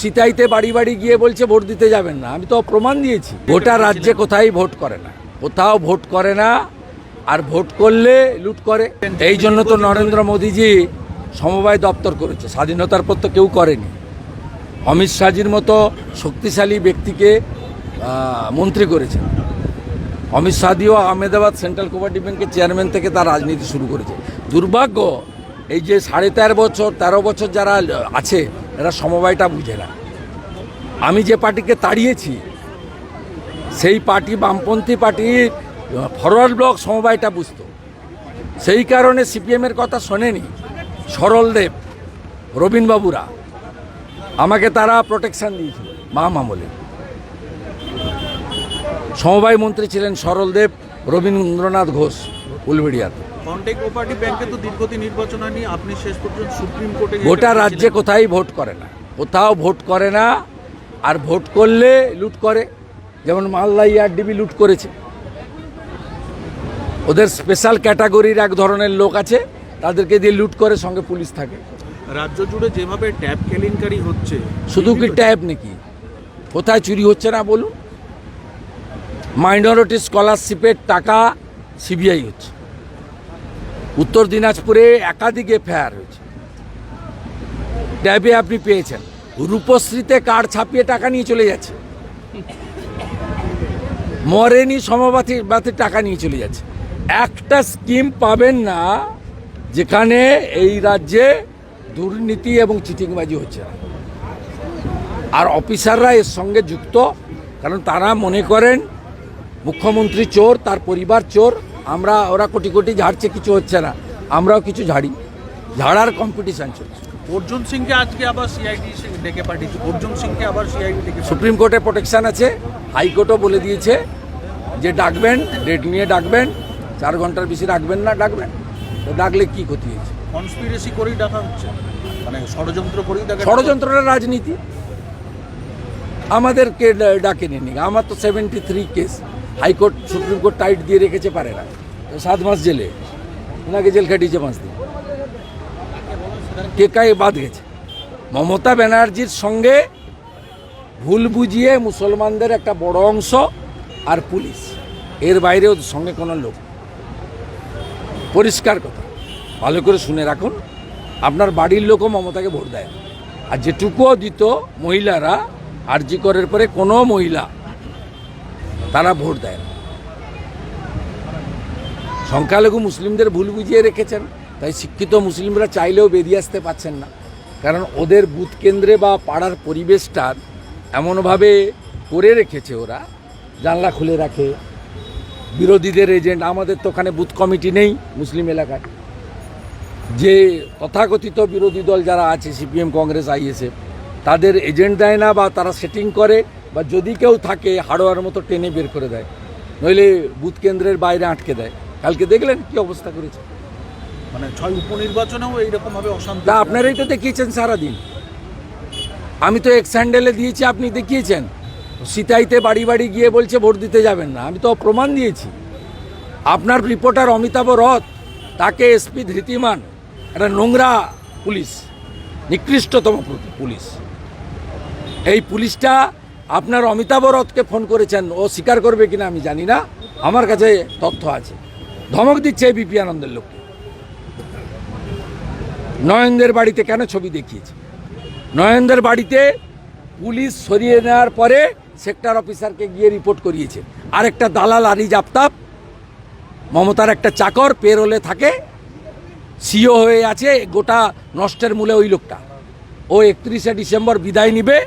সিতাইতে বাড়ি বাড়ি গিয়ে বলছে ভোট দিতে যাবেন না। আমি তো প্রমাণ দিয়েছি। গোটা রাজ্যে কোথায় ভোট করে না। কোথাও ভোট করে না। আর ভোট করলে লুট করে। এই জন্য তো নরেন্দ্র মোদীজি সমবায় দপ্তর করেছে। স্বাধীনতার পর তো কেউ করেনি। অমিত শাহজির মতো শক্তিশালী ব্যক্তিকে মন্ত্রী করেছেন অমিত শাহদিও আহমেদাবাদ সেন্ট্রাল কোপারেটিভ ব্যাংকের চেয়ারম্যান থেকে তার রাজনীতি শুরু করেছে। দুর্ভাগ্য, এই যে সাড়ে তেরো বছর তেরো বছর যারা আছে এরা সমবায়টা বুঝে না। আমি যে পার্টিকে তাড়িয়েছি, সেই পার্টি বামপন্থী পার্টির ফরওয়ার্ড ব্লক সমবায়টা বুঝতো। সেই কারণে সিপিএমের কথা শোনেনি সরলদেব রবীনবাবুরা আমাকে তারা প্রোটেকশান দিয়েছিল, মা মামলে। সমবায় মন্ত্রী ছিলেন সরলদেব রবীন্দ্রনাথ ঘোষ। উলবেড়িয়াতে। কন্টেক কোপারেটিভ ব্যাংকে তো দীর্ঘদিন নির্বাচন হয়নি আপনি শেষ পর্যন্ত সুপ্রিম কোর্টে গোটা রাজ্যে কোথায় ভোট করে না? কোথাও ভোট করে না আর ভোট করলে লুট করে। যেমন মালদা ইয়ারডিবি লুট করেছে। ওদের স্পেশাল ক্যাটাগরির এক ধরনের লোক আছে তাদেরকে দিয়ে লুট করে সঙ্গে পুলিশ থাকে। রাজ্য জুড়ে যেভাবে ট্যাব কেলেঙ্কারি হচ্ছে শুধু কি ট্যাব নাকি? কোথায় চুরি হচ্ছে না বলুন? মাইনরিটি স্কলারশিপের টাকা সিবিআই হচ্ছে। উত্তর দিনাজপুরে একাধিক এফআইআর হয়েছে। ট্যাবে আপনি পেয়েছেন। রূপশ্রীতে কার্ড ছাপিয়ে টাকা নিয়ে চলে যাচ্ছে? মরেনি সমবাতি বাতি টাকা নিয়ে চলে যাচ্ছে। একটা স্কিম পাবেন না, যেখানে এই রাজ্যে দুর্নীতি এবং চিটিংবাজি হচ্ছে না। আর অফিসাররা এর সঙ্গে যুক্ত, কারণ তারা মনে করেন, মুখ্যমন্ত্রী চোর, তার পরিবার চোর আমরা ওরা কোটি কোটি ঝাড়ছে কিছু হচ্ছে না। আমরাও কিছু ঝাড়ি। ঝাড়ার কম্পিটিশন চলছে। অর্জুন সিংকে আজকে আবার সিআইডি ডেকে পাঠিয়েছে। অর্জুন সিংকে আবার সিআইডি ডেকে সুপ্রিম কোর্টে প্রোটেকশন আছে। হাইকোর্টও বলে দিয়েছে যে ডাকবেন ডেট নিয়ে ডাকবেন। চার ঘণ্টার বেশি ডাকবেন না ডাকবেন। তো ডাকলে কি ক্ষতি হয়েছে? কনস্পিরেসি করেই ডাকা হচ্ছে। মানে ষড়যন্ত্র করেই ডাকা ষড়যন্ত্রের রাজনীতি। আমাদেরকে ডাকে নেনি আমার তো seventy three case high court, supreme court tight দিয়ে রেখেছে, পারে না। সাত মাস জেলে। ওনাকে জেল খাটিয়েছে পাঁচ দিন। কে কায়ে বাদ গেছে। মমতা ব্যানার্জির সঙ্গে ভুল বুঝিয়ে মুসলমানদের একটা বড় অংশ আর পুলিশ। এর বাইরে ওদের সঙ্গে কোনো লোক পরিষ্কার কথা। ভালো করে শুনে রাখুন। আপনার বাড়ির লোকও মমতাকে ভোট দেয় আর যেটুকুও দিত মহিলারা, আরজি করের পরে কোনো মহিলা তারা ভোট দেয় না। সংখ্যালঘু মুসলিমদের ভুল বুঝিয়ে রেখেছেন, তাই শিক্ষিত মুসলিমরা চাইলেও বেরিয়ে আসতে পারছেন না। কারণ ওদের বুথ কেন্দ্রে বা পাড়ার পরিবেশটা এমনভাবে করে রেখেছে ওরা, জানলা খুলে রাখে। বিরোধীদের এজেন্ট আমাদের তো ওখানে বুথ কমিটি নেই মুসলিম এলাকায়। যে তথাকথিত বিরোধী দল যারা আছে, সিপিএম, কংগ্রেস, আইএসএফ, তাদের এজেন্ট দেয় না বা তারা সেটিং করে বা যদি কেউ থাকে হাড়োয়ার মতো টেনে বের করে দেয় নইলে বুথ কেন্দ্রের বাইরে আটকে দেয়। কালকে দেখলেন কি অবস্থা করেছে। মানে ছয় উপনির্বাচনেও এইরকম ভাবে অশান্তি। তা আপনারাই তো দেখিয়েছেন সারাদিন। আমি তো এক্স হ্যান্ডেলে দিয়েছি আপনি দেখিয়েছেন। সিতাইতে বাড়ি বাড়ি গিয়ে বলছে ভোট দিতে যাবেন না। আমি তো প্রমাণ দিয়েছি। আপনার রিপোর্টার অমিতাভ রথ তাকে এসপি ধৃতিমান একটা নোংরা পুলিশ নিকৃষ্টতম পুলিশ। এই পুলিশটা আপনার অমিতাভ রথকে ফোন করেছেন, ও স্বীকার করবে কিনা আমি জানি না। আমার কাছে তথ্য আছে। ধমক দিচ্ছে বিপি আনন্দের লোককে। নয়নদের বাড়িতে কেন ছবি দেখিয়েছে? নয়নদের বাড়িতে পুলিশ সরিয়ে নেওয়ার পরে সেক্টর অফিসারকে গিয়ে রিপোর্ট করিয়েছে। আরেকটা দালাল আরি জাপ্তাব মমতার একটা চাকর, পেরোলে থাকে, সিও হয়ে আছে, গোটা নষ্টের মূলে ওই লোকটা। ও একত্রিশে ডিসেম্বর বিদায় নিবে